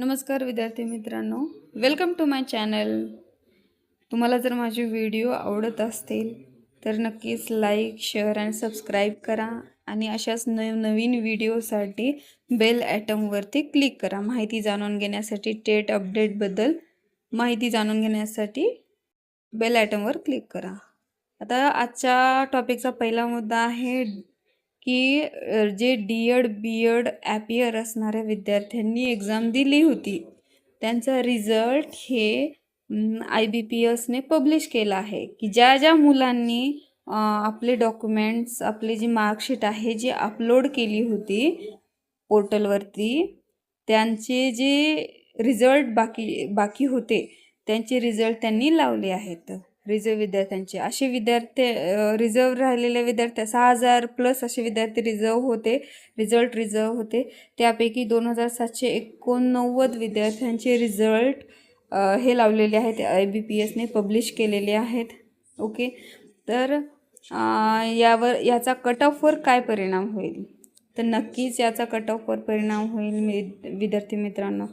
नमस्कार विद्यार्थी मित्रांनो. वेलकम टू माय चॅनल तुम्हाला जर माझे व्हिडिओ आवडत असतील तर नक्कीच लाईक शेअर आणि सबस्क्राईब करा आणि अशाच नव नवीन व्हिडिओसाठी बेल ॲटमवरती क्लिक करा. माहिती जाणून घेण्यासाठी टेट अपडेटबद्दल माहिती जाणून घेण्यासाठी बेल ॲटमवर क्लिक करा. आता आजच्या टॉपिकचा पहिला मुद्दा आहे की जे D Ed B Ed appear असणाऱ्या विद्यार्थ्यांनी एक्झाम दिली होती. त्यांचा रिझल्ट हे आय बी पी एसने पब्लिश केला आहे. की ज्या ज्या मुलांनी आपले डॉक्युमेंट्स आपली जी मार्कशीट आहे जी अपलोड केली होती पोर्टलवरती त्यांचे जे रिझल्ट बाकी बाकी होते त्यांचे रिझल्ट त्यांनी लावले आहेत. रिझर्व विद्यार्थ्यांचे. असे विद्यार्थी रिझर्व राहिलेले विद्यार्थी सहा हजार प्लस असे विद्यार्थी रिझर्व होते रिझल्ट रिझर्व होते. त्यापैकी दोन हजार सातशे एकोणनव्वद विद्यार्थ्यांचे रिझल्ट हे लावलेले आहेत. आय बी पी एसने पब्लिश केलेले आहेत. ओके तर यावर याचा कट ऑफवर काय परिणाम होईल? तर नक्कीच याचा कट ऑफवर परिणाम होईल मी विद्यार्थी मित्रांनो.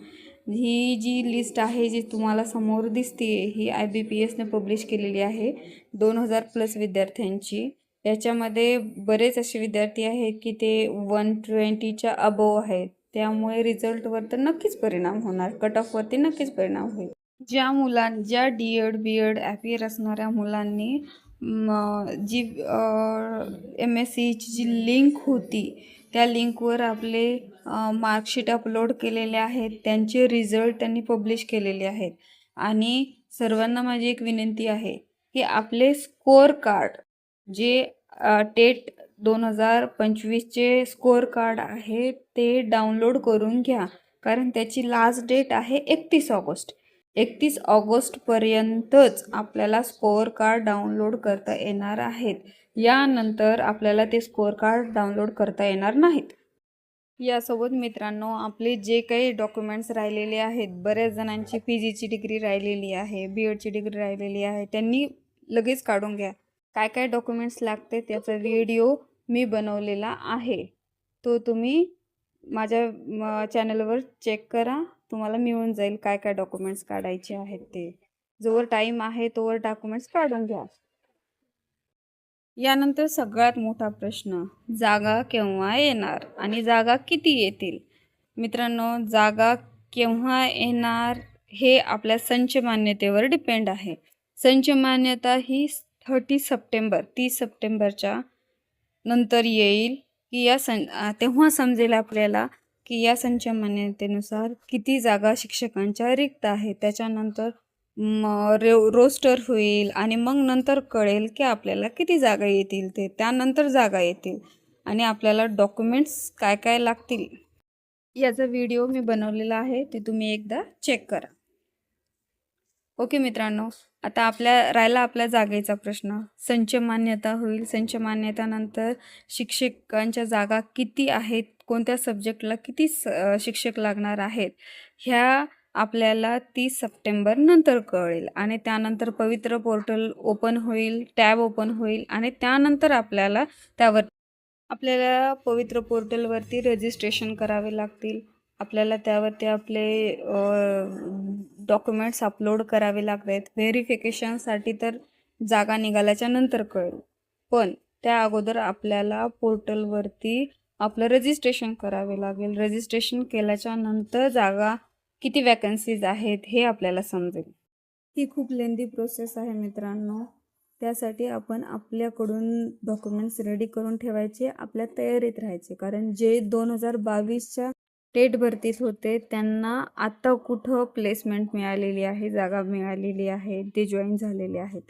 ही जी लिस्ट आहे जी तुम्हाला समोर दिसते ही आय बी पी एसने पब्लिश केलेली आहे. दोन हजार प्लस विद्यार्थ्यांची. याच्यामध्ये बरेच असे विद्यार्थी आहेत की ते वन ट्वेंटीच्या अबोव आहेत. त्यामुळे रिझल्टवर तर नक्कीच परिणाम होणार. कट ऑफवरती नक्कीच परिणाम होईल. ज्या मुलां ज्या D Ed B Ed appear असणाऱ्या मुलांनी जी एम एस सीची जी लिंक होती त्या लिंकवर आपले मार्कशीट अपलोड केलेले आहेत. त्यांचे रिझल्ट त्यांनी पब्लिश केलेले आहेत. आणि सर्वांना माझी एक विनंती आहे की आपले स्कोअर कार्ड जे टेट दोन हजार पंचवीसचे स्कोअर कार्ड आहे ते डाउनलोड करून घ्या. कारण त्याची लास्ट डेट आहे एकतीस ऑगस्ट. एकतीस ऑगस्टपर्यंतच आपल्याला स्कोअर कार्ड डाउनलोड करता येणार आहेत. यानंतर आपल्याला ते स्कोअर कार्ड डाउनलोड करता येणार नाहीत. यासोबत मित्रांनो आपले जे काही डॉक्युमेंट्स राहिलेले आहेत बऱ्याच जणांची पी जीची डिग्री राहिलेली आहे बी एडची डिग्री राहिलेली आहे त्यांनी लगेच काढून घ्या. काय काय डॉक्युमेंट्स लागते त्याचा व्हिडिओ मी बनवलेला आहे. तो तुम्ही माझ्या चॅनलवर चेक करा. तुम्हाला मिळून जाईल काय काय डॉक्युमेंट्स काढायचे आहेत ते. जोवर टाईम आहे तोवर डॉक्युमेंट्स काढून घ्या. यानंतर सगळ्यात मोठा प्रश्न जागा केव्हा येणार आणि जागा किती येतील? मित्रांनो जागा केव्हा येणार हे आपल्या संच मान्यतेवर डिपेंड आहे. संच मान्यता ही थर्टी सप्टेंबर तीस सप्टेंबरच्या नंतर येईल की या सं तेव्हा समजेल आपल्याला की या संचमान्यतेनुसार किती जागा शिक्षकांच्या रिक्त आहेत त्याच्यानंतर रे रोस्टर होईल आणि मग नंतर कळेल की आपल्याला किती जागा येतील ते. त्यानंतर जागा येतील आणि आपल्याला डॉक्युमेंट्स काय काय लागतील याचा व्हिडिओ मी बनवलेला आहे ते तुम्ही एकदा चेक करा. ओके मित्रांनो आता आपल्या राहिला आपल्या जागेचा प्रश्न. संच मान्यता होईल. संच मान्यतानंतर शिक्षकांच्या जागा किती आहेत? कोणत्या सब्जेक्टला किती स शिक्षक लागणार आहेत? ह्या आपल्याला तीस सप्टेंबर नंतर कळेल. आणि त्यानंतर पवित्र पोर्टल ओपन होईल टॅब ओपन होईल आणि त्यानंतर आपल्याला त्यावर आपल्याला पवित्र पोर्टलवरती रजिस्ट्रेशन करावे लागतील. आपल्याला त्यावरती आपले डॉक्युमेंट्स अपलोड करावे लागतात व्हेरिफिकेशनसाठी तर जागा निघाल्याच्या नंतर कळेल. पण त्या अगोदर आपल्याला पोर्टलवरती आपलं रजिस्ट्रेशन करावे लागेल. रजिस्ट्रेशन केल्याच्यानंतर जागा किती वॅकन्सीज आहेत हे आपल्याला समजेल. ही खूप लेंदी प्रोसेस आहे मित्रांनो. त्यासाठी आपण आपल्याकडून डॉक्युमेंट्स रेडी करून ठेवायचे आपल्या तयारीत राहायचे. कारण जे दोन हजार बावीसच्या टेट भरतीस होते त्यांना आत्ता कुठं प्लेसमेंट मिळालेली आहे जागा मिळालेली आहे ते जॉईन झालेले आहेत.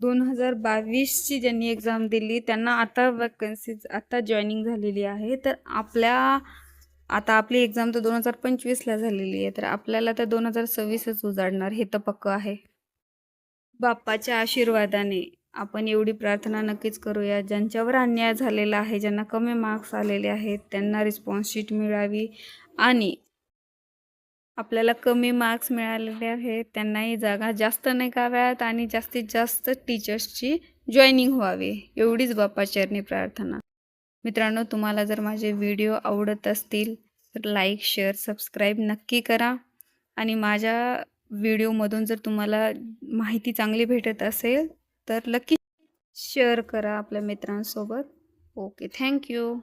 दोन हजार बावीसची ज्यांनी एक्झाम दिली त्यांना आता वॅकन्सीज आत्ता जॉईनिंग झालेली आहे. तर आपल्या आता आपली एक्झाम तर दोन हजार पंचवीसला झालेली आहे तर आपल्याला तर दोन हजार सव्वीसच उजाडणार हे तर पक्क आहे. बाप्पाच्या आशीर्वादाने. आपण एवढी प्रार्थना नक्कीच करूया. ज्यांच्यावर अन्याय झालेला आहे ज्यांना कमी मार्क्स आलेले आहेत त्यांना रिस्पॉन्स शीट मिळावी आणि आपल्याला कमी मार्क्स मिळालेले आहेत त्यांनाही जागा जास्त नाही काव्यात आणि जास्तीत जास्त टीचर्सची जॉईनिंग व्हावी. एवढीच बाप्पाचरणी प्रार्थना. मित्रांनो तुम्हाला जर माझे व्हिडिओ आवडत असतील तर लाईक शेअर सबस्क्राईब नक्की करा. आणि माझ्या व्हिडिओमधून जर तुम्हाला माहिती चांगली भेटत असेल तर लकी शेअर करा आपल्या मित्रांसोबत. Okay thank you